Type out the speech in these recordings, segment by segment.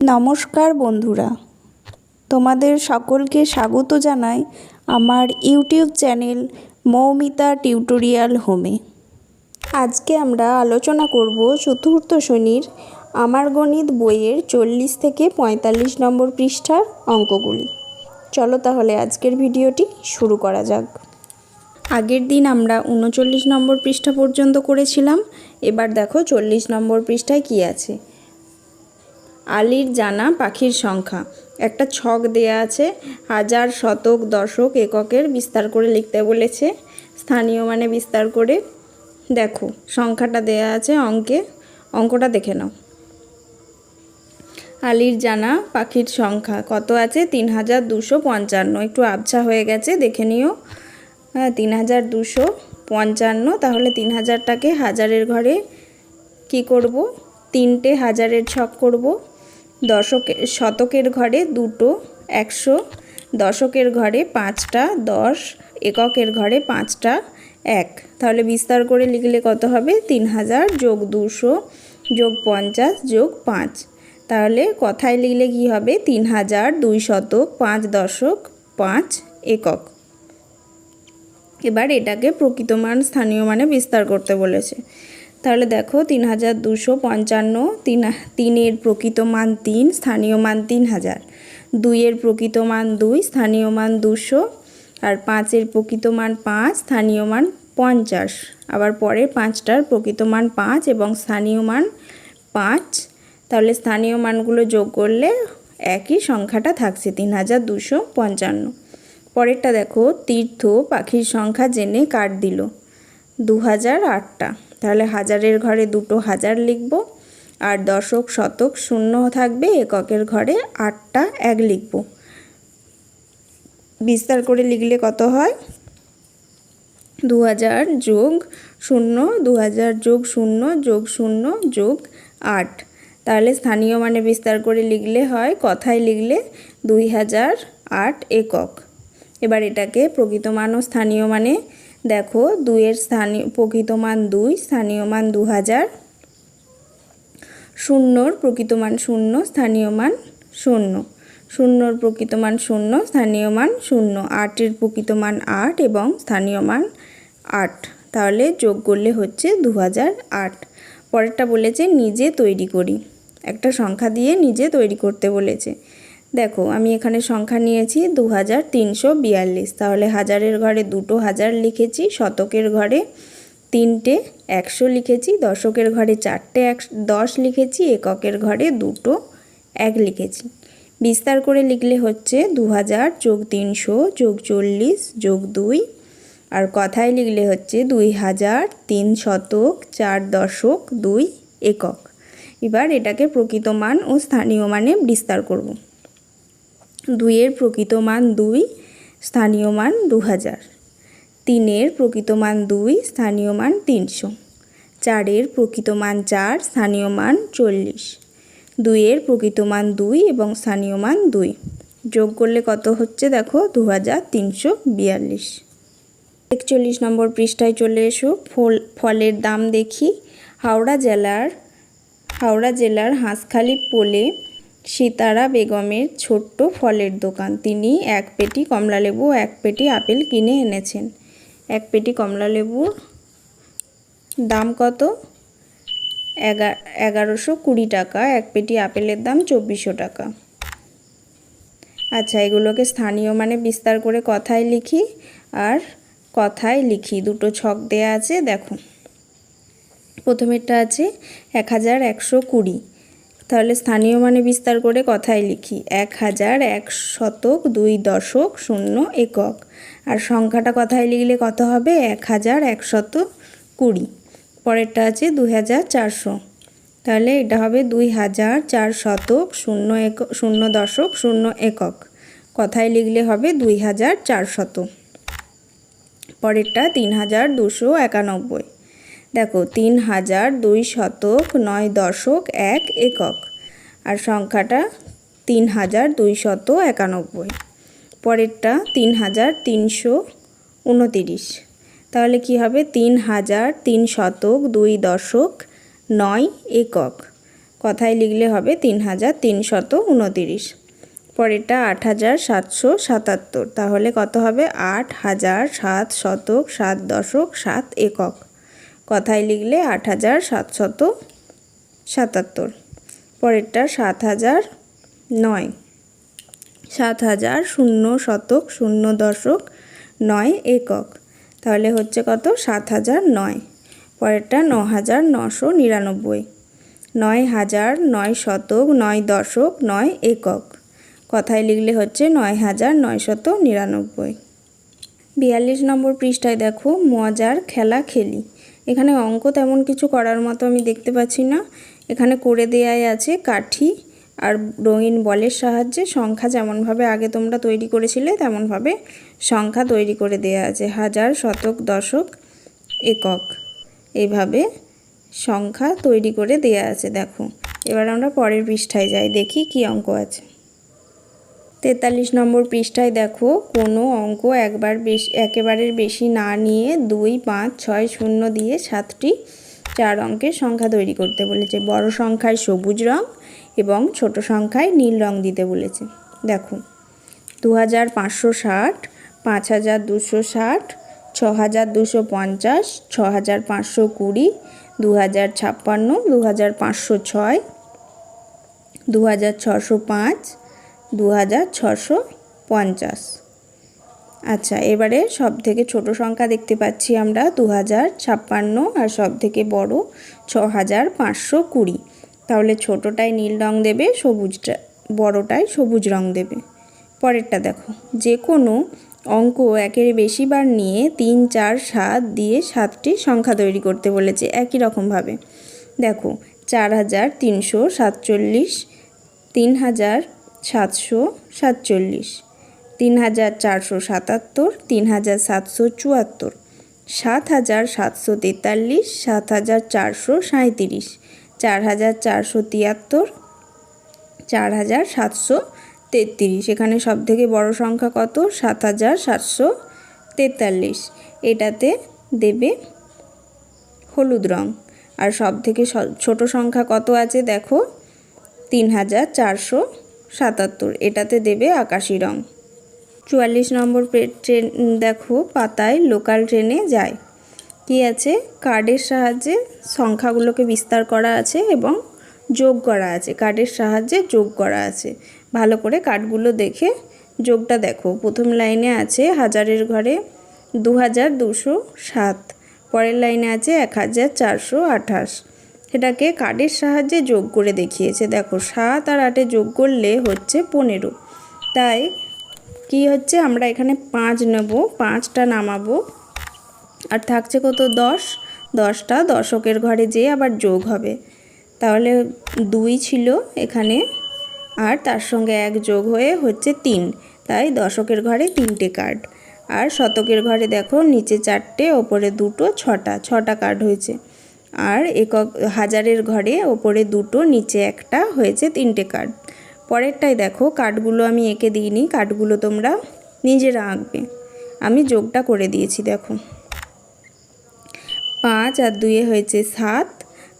নমস্কার বন্ধুরা। তোমাদের সকলকে স্বাগত জানাই আমার ইউটিউব চ্যানেল মৌমিতা টিউটোরিয়াল হোমে। আজকে আমরা আলোচনা করব চতুর্থ শ্রেণির আমার গণিত বইয়ের চল্লিশ থেকে পঁয়তাল্লিশ নম্বর পৃষ্ঠার অঙ্কগুলি। চলো তাহলে আজকের ভিডিওটি শুরু করা যাক। আগের দিন আমরা উনচল্লিশ নম্বর পৃষ্ঠা পর্যন্ত করেছিলাম। এবার দেখো চল্লিশ নম্বর পৃষ্ঠায় কী আছে। আলির জানা পাখির সংখ্যা। একটা ছক দেয়া আছে, হাজার শতক দশক এককের বিস্তার করে লিখতে বলেছে। স্থানীয় মানে বিস্তার করে। দেখো, সংখ্যাটা দেয়া আছে অঙ্কে। অঙ্কটা দেখে নাও। আলির জানা পাখির সংখ্যা কত আছে? তিন হাজার দুশো পঞ্চান্ন। একটু আবছা হয়ে গেছে, দেখে নিও। হ্যাঁ তিন হাজার দুশো পঞ্চান্ন, তাহলে তিন হাজারটাকে হাজারের ঘরে কি করব? তিনটে হাজারের ছক করব। দশকের শতকের ঘরে দুটো, একশো, দশকের ঘরে পাঁচটা, দশ, এককের ঘরে পাঁচটা, এক। তাহলে বিস্তার করে লিখলে কত হবে? তিন হাজার যোগ দুশো যোগ পঞ্চাশ যোগ পাঁচ। তাহলে কথায় লিখলে কী হবে? তিন হাজার দুই শতক পাঁচ দশক পাঁচ একক। এবার এটাকে প্রকৃত মান স্থানীয় মানে বিস্তার করতে বলেছে। তাহলে দেখো তিন হাজার দুশো পঞ্চান্ন, তিন তিনের প্রকৃত মান তিন, স্থানীয় মান তিন হাজার। দুইয়ের প্রকৃত মান দুই, স্থানীয় মান দুশো। আর পাঁচের প্রকৃত মান পাঁচ, স্থানীয় মান পঞ্চাশ। আবার পরের পাঁচটার প্রকৃত মান পাঁচ এবং স্থানীয় মান পাঁচ। তাহলে স্থানীয় মানগুলো যোগ করলে একই সংখ্যাটা থাকছে তিন হাজার দুশো পঞ্চান্ন। পরেরটা দেখো, তীর্থ পাখির সংখ্যা জেনে কাট দিল? দু হাজার আটটা। তাহলে হাজারের ঘরে দুটো হাজার লিখব, আর দশক শতক শূন্য থাকবে, এককের ঘরে আটটা এক লিখব। বিস্তার করে লিখলে কত হয়? দু হাজার যোগ শূন্য দু হাজার যোগ শূন্য যোগ শূন্য, যোগ আট। তাহলে স্থানীয় মানে বিস্তার করে লিখলে হয়, কথায় লিখলে দুই হাজার আট একক। এবার এটাকে প্রকৃত মান ও স্থানীয় মানে দেখো, দুইয়ের স্থানীয় প্রকৃত মান দুই, স্থানীয় মান দু হাজার। শূন্যর প্রকৃত মান শূন্য, স্থানীয় মান শূন্য। শূন্যর প্রকৃত মান শূন্য, স্থানীয় মান শূন্য। আটের প্রকৃত মান আট এবং স্থানীয় মান আট। তাহলে যোগ করলে হচ্ছে দু হাজার আট। পরেরটা বলেছে নিজে তৈরি করি। একটা সংখ্যা দিয়ে নিজে তৈরি করতে বলেছে। দেখো, আমি এখানে সংখ্যা নিয়েছি দু হাজার তিনশো বিয়াল্লিশ। তাহলে হাজারের ঘরে দুটো হাজার লিখেছি, শতকের ঘরে তিনটে একশো লিখেছি, দশকের ঘরে চারটে এক, দশ লিখেছি, এককের ঘরে দুটো এক লিখেছি। বিস্তার করে লিখলে হচ্ছে দু হাজার যোগ তিনশো যোগ চল্লিশ যোগ দুই, আর কথায় লিখলে হচ্ছে দুই হাজার তিন শতক চার দশক দুই একক। এবার এটাকে প্রকৃত মান ও স্থানীয় মানে বিস্তার করব। দুইয়ের প্রকৃত মান দুই, স্থানীয় মান দু হাজার তিনের প্রকৃত মান দুই, স্থানীয় মান তিনশো। চারের প্রকৃত মান চার, স্থানীয় মান চল্লিশ। দুইয়ের প্রকৃত মান দুই এবং স্থানীয় মান দুই। যোগ করলে কত হচ্ছে দেখো? দু হাজার তিনশো বিয়াল্লিশ। একচল্লিশ নম্বর পৃষ্ঠায় চলে এসো। ফল, ফলের দাম দেখি। হাওড়া জেলার হাওড়া জেলার হাঁসখালি পোলে সীতারা বেগমের ছোট্ট ফলের দোকান। তিনি এক পেটি কমলালেবু এক পেটি আপেল কিনে এনেছেন। এক পেটি কমলালেবুর দাম কত? এগারোশো কুড়ি টাকা, এক পেটি আপেলের দাম চব্বিশশো টাকা। আচ্ছা এগুলোকে স্থানীয় মানে বিস্তার করে কথায় লিখি। আর কথায় লিখি, দুটো ছক দেয়া আছে দেখো প্রথমেরটা আছে এক হাজার একশো কুড়ি। তাহলে স্থানীয় মানে বিস্তার করে কথায় লিখি। এক হাজার এক শতক দুই দশক শূন্য একক। আর সংখ্যাটা কথায় লিখলে কত হবে? এক হাজার একশত কুড়ি। পরেরটা আছে দুই হাজার চারশো। তাহলে এটা হবে দুই হাজার চার শতক শূন্য এক, শূন্য দশক শূন্য একক। কথায় লিখলে হবে দুই হাজার চার শত পরেরটা তিন হাজার দুশো একানব্বই। দেখো, তিন হাজার দুই শতক নয় দশক এক একক। আর সংখ্যাটা তিন হাজার দুই শত একানব্বই। পরেরটা তিন হাজার তিনশো উনতিরিশ। তাহলে কি হবে? তিন হাজার তিন শতক দুই দশক নয় একক। কথায় লিখলে হবে তিন হাজার তিনশত উনতিরিশ। পরেরটা আট হাজার সাতশো সাতাত্তর। তাহলে কত হবে? আট হাজার সাত শতক সাত দশক সাত একক। কথায় লিখলে আট হাজার সাতশত সাতাত্তর, পরেরটা সাত হাজার নয়। সাত হাজার শূন্য শতক শূন্য দশক নয় একক, তাহলে হচ্ছে কত? সাত হাজার নয়। পরেরটা ন হাজার নশো নিরানব্বই, নয় হাজার নয় শতক নয় দশক নয় একক, কথায় লিখলে হচ্ছে নয় হাজার নয়শত নিরানব্বই। বিয়াল্লিশ নম্বর পৃষ্ঠায় দেখো, মজার খেলা খেলি। এখানে অঙ্ক তেমন কিছু করার মতো আমি দেখতে পাচ্ছি না। এখানে করে দেয়াই আছে কাঠি আর রঙিন বলের সাহায্যে সংখ্যা যেমনভাবে আগে তোমরা তৈরি করেছিলে, তেমনভাবে সংখ্যা তৈরি করে দেয়া আছে। হাজার, শতক, দশক, একক। এইভাবে সংখ্যা তৈরি করে দেয়া আছে, দেখো। এবার আমরা পরের পৃষ্ঠায় যাই, দেখি কি অঙ্ক আছে। তেতাল্লিশ নম্বর পৃষ্ঠায় দেখো, কোনো অঙ্ক একবার বেশি একেবারের বেশি না নিয়ে দুই, পাঁচ, ছয়, শূন্য দিয়ে সাতটি, চার অঙ্কের সংখ্যা তৈরি করতে বলেছে। বড় সংখ্যায় সবুজ রং এবং ছোট সংখ্যায় নীল রং দিতে বলেছে। দেখো দু হাজার পাঁচশো ষাট পাঁচ হাজার দুশো ষাট ছ হাজার দুশো পঞ্চাশ ছ হাজার পাঁচশো কুড়ি দু হাজার ছাপ্পান্ন দু হাজার পাঁচশো ছয় দু হাজার ছশো পাঁচ দু আচ্ছা এবারে সব থেকে ছোট সংখ্যা দেখতে পাচ্ছি আমরা দু হাজার ছাপ্পান্ন আর সব থেকে বড় ছ তাহলে ছোটোটায় নীল রং দেবে, সবুজটা বড়টায় সবুজ রং দেবে। পরেরটা দেখো যে কোনো অঙ্ক একের বেশি বার নিয়ে তিন, চার, সাত দিয়ে সাতটি সংখ্যা তৈরি করতে বলেছে, একই রকমভাবে দেখো, চার হাজার তিনশো সাতচল্লিশ, তিন হাজার সাতশো সাতচল্লিশ, তিন হাজার চারশো সাতাত্তর, তিন হাজার সাতশো চুয়াত্তর, সাত হাজার সাতশো তেতাল্লিশ, সাত হাজার চারশো সাঁইত্রিশ, চার হাজার চারশো তিয়াত্তর, চার হাজার সাতশো তেত্রিশ। এখানে সব থেকে বড় সংখ্যা কত? সাত হাজার সাতশো তেতাল্লিশ। এটাতে দেবে হলুদ রং। আর সব থেকে ছোট সংখ্যা কত আছে? দেখো, তিন হাজার চারশো সাতাত্তর, এটাতে দেবে আকাশি রং। চুয়াল্লিশ নম্বর ট্রেন, দেখো, পাতায় লোকাল ট্রেনে যায়। কি আছে? কার্ডের সাহায্যে সংখ্যাগুলোকে বিস্তার করা আছে এবং যোগ করা আছে। কার্ডের সাহায্যে যোগ করা আছে। ভালো করে কার্ডগুলো দেখে যোগটা দেখো। প্রথম লাইনে আছে হাজারের ঘরে দু হাজার দুশো সাত, পরের লাইনে আছে এক হাজার চারশো আঠাশ। সেটাকে কার্ডের সাহায্যে যোগ করে দেখিয়েছে। দেখো, সাত আর আটে যোগ করলে হচ্ছে পনেরো। তাই কি হচ্ছে? আমরা এখানে পাঁচ নেব, পাঁচটা নামাবো। আর থাকছে কত? দশ। দশটা দশকের ঘরে যেয়ে আবার যোগ হবে। তাহলে দুই ছিল এখানে, আর তার সঙ্গে এক যোগ হয়ে হচ্ছে তিন। তাই দশকের ঘরে তিনটে কার্ড আর শতকের ঘরে দেখো, নিচে চারটে, ওপরে দুটো, ছটা। ছটা কার্ড হয়েছে। আর একক হাজারের ঘরে ওপরে দুটো, নিচে একটা হয়েছে তিনটে কার্ড পরেরটাই দেখো কার্ডগুলো আমি এঁকে দিইনি কার্ডগুলো তোমরা নিজেরা আঁকবে। আমি যোগটা করে দিয়েছি, দেখো। পাঁচ আর দুয়ে হয়েছে সাত,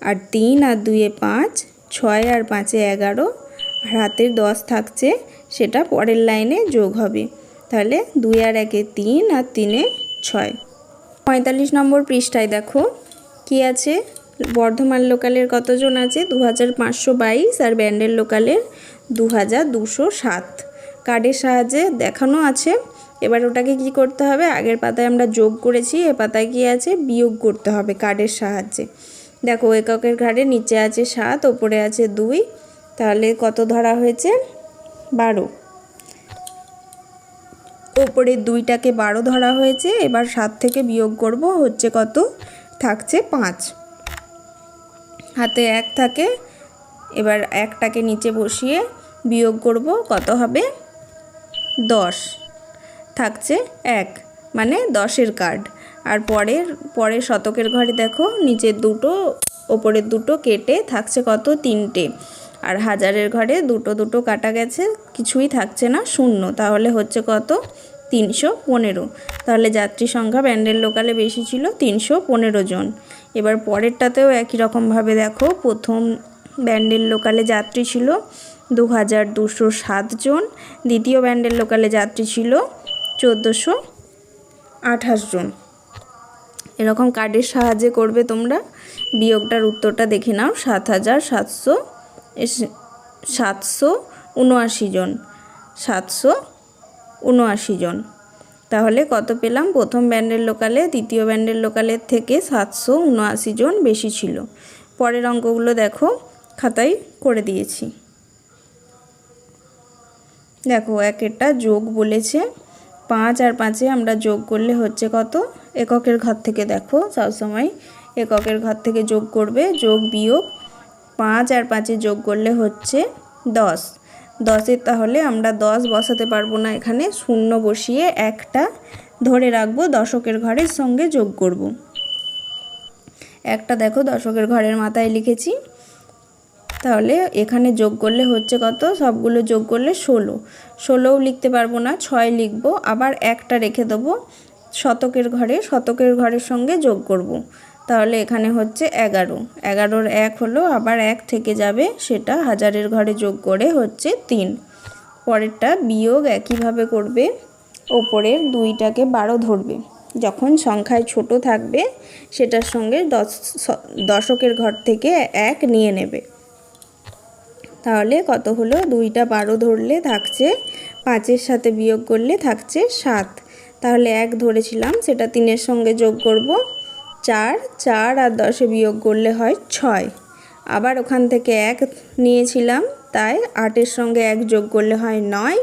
আর তিন আর দুয়ে পাঁচ, ছয় আর পাঁচে এগারো, আর হাতের দশ থাকছে, সেটা পরের লাইনে যোগ হবে। তাহলে দুই আর একে তিন আর তিনে ছয়। পঁয়তাল্লিশ নম্বর পৃষ্ঠায় দেখো কি আছে? বর্ধমান লোকালের কতজন আছে? দু হাজার পাঁচশো বাইশ আর ব্যান্ডেল লোকালের দু কার্ডের সাহায্যে দেখানো আছে। এবার ওটাকে কি করতে হবে? আগের পাতায় আমরা যোগ করেছি, এ পাতায় কি আছে? বিয়োগ করতে হবে কার্ডের সাহায্যে। দেখো, এককের ঘাড়ে নিচে আছে সাত, ওপরে আছে দুই। তাহলে কত ধরা হয়েছে? বারো। ওপরে দুইটাকে বারো ধরা হয়েছে। এবার সাত থেকে বিয়োগ করব, হচ্ছে কত? থাকছে পাঁচ। হাতে এক থাকে, এবার একটাকে নিচে বসিয়ে বিয়োগ করব, কত হবে? দশ। থাকছে এক মানে দশের কার্ড আর পরের পরের শতকের ঘরে দেখো, নিচের দুটো, ওপরের দুটো কেটে থাকছে কত? তিনটে। আর হাজারের ঘরে দুটো দুটো কাটা গেছে, কিছুই থাকছে না, শূন্য। তাহলে হচ্ছে কত? তিনশো পনেরো। তাহলে যাত্রী সংখ্যা ব্যান্ডেল লোকালে বেশি ছিল তিনশো পনেরো জন। এবার পরেরটাতেও একই রকমভাবে দেখো, প্রথম ব্যান্ডেল লোকালে যাত্রী ছিল দু হাজার দুশো সাতজন দ্বিতীয় ব্যান্ডেল লোকালে যাত্রী ছিল চোদ্দোশো আঠাশ জন। এরকম কার্ডের সাহায্যে করবে তোমরা। বিয়োগটার উত্তরটা দেখে নাও, সাত হাজার সাতশো সাতশো উনআশি জন, সাতশো উনআশি জন। তাহলে কত পেলাম? প্রথম ব্যান্ডের লোকালে, দ্বিতীয় ব্যান্ডের লোকালের থেকে সাতশো উনআশি জন বেশি ছিল। পরের অঙ্কগুলো দেখো, খাতায় করে দিয়েছি। দেখো, একেরটা যোগ বলেছে। পাঁচ আর পাঁচে আমরা যোগ করলে হচ্ছে কত? এককের ঘর থেকে দেখো সবসময় এককের ঘর থেকে যোগ করবে, যোগ বিয়োগ পাঁচ আর পাঁচে যোগ করলে হচ্ছে দশ। দশের তাহলে আমরা দশ বসাতে পারব না এখানে। শূন্য বসিয়ে একটা ধরে রাখব, দশকের ঘরের সঙ্গে যোগ করব। একটা দেখো, দশকের ঘরের মাথায় লিখেছি। তাহলে এখানে যোগ করলে হচ্ছে কত? সবগুলো যোগ করলে ষোলো। ষোলোও লিখতে পারব না, ছয় লিখব। আবার একটা রেখে দেবো, শতকের ঘরে, শতকের ঘরের সঙ্গে যোগ করব। তাহলে এখানে হচ্ছে এগারো। এগারোর এক হলো আবার এক থেকে যাবে সেটা হাজারের ঘরে যোগ করে হচ্ছে তিন। পরেরটা বিয়োগ একইভাবে করবে, ওপরের দুইটাকে বারো ধরবে। যখন সংখ্যায় ছোট থাকবে, সেটার সঙ্গে দশ দশকের ঘর থেকে এক নিয়ে নেবে। তাহলে কত হলো? দুইটা বারো ধরলে থাকছে পাঁচের সাথে বিয়োগ করলে থাকছে সাত। তাহলে এক ধরেছিলাম, সেটা তিনের সঙ্গে যোগ করব চার চার আর দশে বিয়োগ করলে হয় ছয়। আবার ওখান থেকে এক নিয়েছিলাম, তাই আটের সঙ্গে এক যোগ করলে হয় নয়।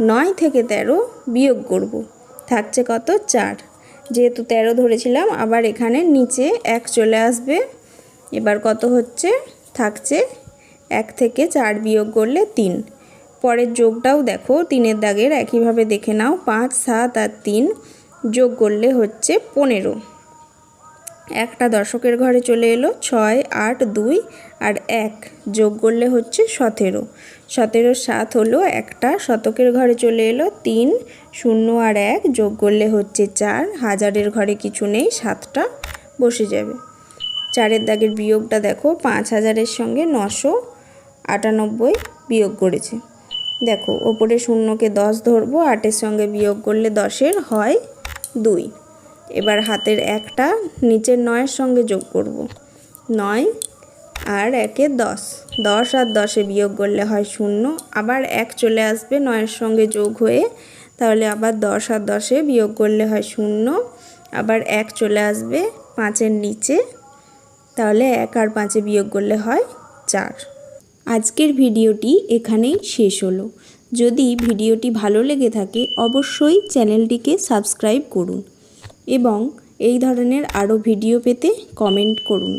নয় থেকে তেরো বিয়োগ করব। থাকছে কত? চার। যেহেতু তেরো ধরেছিলাম, আবার এখানে নিচে এক চলে আসবে। এবার কত হচ্ছে? থাকছে এক থেকে চার বিয়োগ করলে তিন। পরের যোগটাও দেখো, তিনের দাগের একইভাবে দেখে নাও। পাঁচ, সাত আর তিন যোগ করলে হচ্ছে পনেরো। একটা দশকের ঘরে চলে এলো ছয়, আট, দুই আর এক। যোগ করলে হচ্ছে সতেরো। সতেরো সাত হলো একটা, শতকের ঘরে চলে এলো তিন, শূন্য আর এক। যোগ করলে হচ্ছে চার। হাজারের ঘরে কিছু নেই, সাতটা বসে যাবে। চারের দাগের বিয়োগটা দেখো, পাঁচ হাজারের সঙ্গে নশো আটানব্বই বিয়োগ করেছে। দেখো, ওপরে শূন্যকে দশ ধরবো, আটের সঙ্গে বিয়োগ করলে দশের হয় দুই। এবার হাতের একটা, নিচের নয়ের সঙ্গে যোগ করব। নয় আর একে দশ। দশ আর দশে বিয়োগ করলে হয় শূন্য। আবার এক চলে আসবে নয়ের সঙ্গে যোগ হয়ে। তাহলে আবার দশ আর দশে বিয়োগ করলে হয় শূন্য। আবার এক চলে আসবে পাঁচের নিচে। তাহলে এক আর পাঁচে বিয়োগ করলে হয় চার। আজকের ভিডিওটি এখানেই শেষ হলো। যদি ভিডিওটি ভালো লেগে থাকে, অবশ্যই চ্যানেলটিকে সাবস্ক্রাইব করুন। এবং এই ধরনের আরও ভিডিও পেতে কমেন্ট করুন।